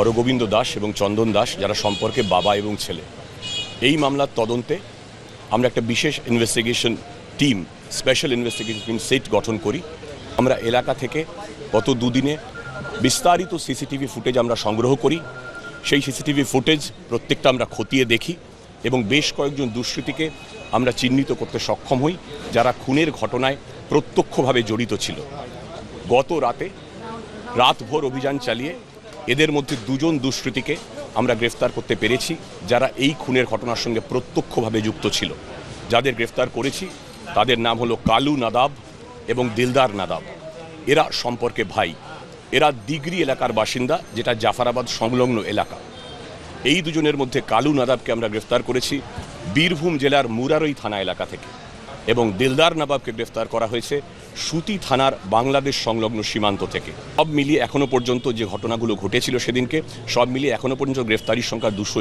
হরগোবিন্দ দাস এবং চন্দন দাস, যারা সম্পর্কে বাবা এবং ছেলে। এই মামলার তদন্তে আমরা একটা বিশেষ investigation team special investigation team set গঠন করি। আমরা এলাকা থেকে গত দুদিনে বিস্তারিত সিসিটিভি ফুটেজ আমরা সংগ্রহ করি। সেই সিসিটিভি ফুটেজ প্রত্যেকটা আমরা খতিয়ে দেখি এবং বেশ কয়েকজন দুষ্কৃতীকে আমরা চিহ্নিত করতে সক্ষম হই, যারা খুনের ঘটনায় প্রত্যক্ষভাবে জড়িত ছিল। গত রাতে রাতভর অভিযান চালিয়ে এদের মধ্যে দুজন দুষ্কৃতীকে আমরা গ্রেফতার করতে পেরেছি, যারা এই খুনের ঘটনার সঙ্গে প্রত্যক্ষভাবে যুক্ত ছিল। যাদের গ্রেফতার করেছি, তাদের নাম হলো কালু নাদাব এবং দিলদার নাদাব। এরা সম্পর্কে ভাই। এরা দিগরি এলাকার বাসিন্দা, যেটা জাফরাবাদ সংলগ্ন এলাকা। এই দুজনের মধ্যে কালু নাদাবকে আমরা গ্রেফতার করেছি বীরভূম জেলার মুরারই থানা এলাকা থেকে। এবং দিলদার নবাবকে গ্রেফতার করা হয়েছে সুতি থানার বাংলাদেশ সংলগ্ন সীমান্ত থেকে। সব মিলিয়ে এখনও পর্যন্ত যে ঘটনাগুলো ঘটেছিল সেদিনকে, সব মিলিয়ে এখনও পর্যন্ত গ্রেফতারির সংখ্যা দুশো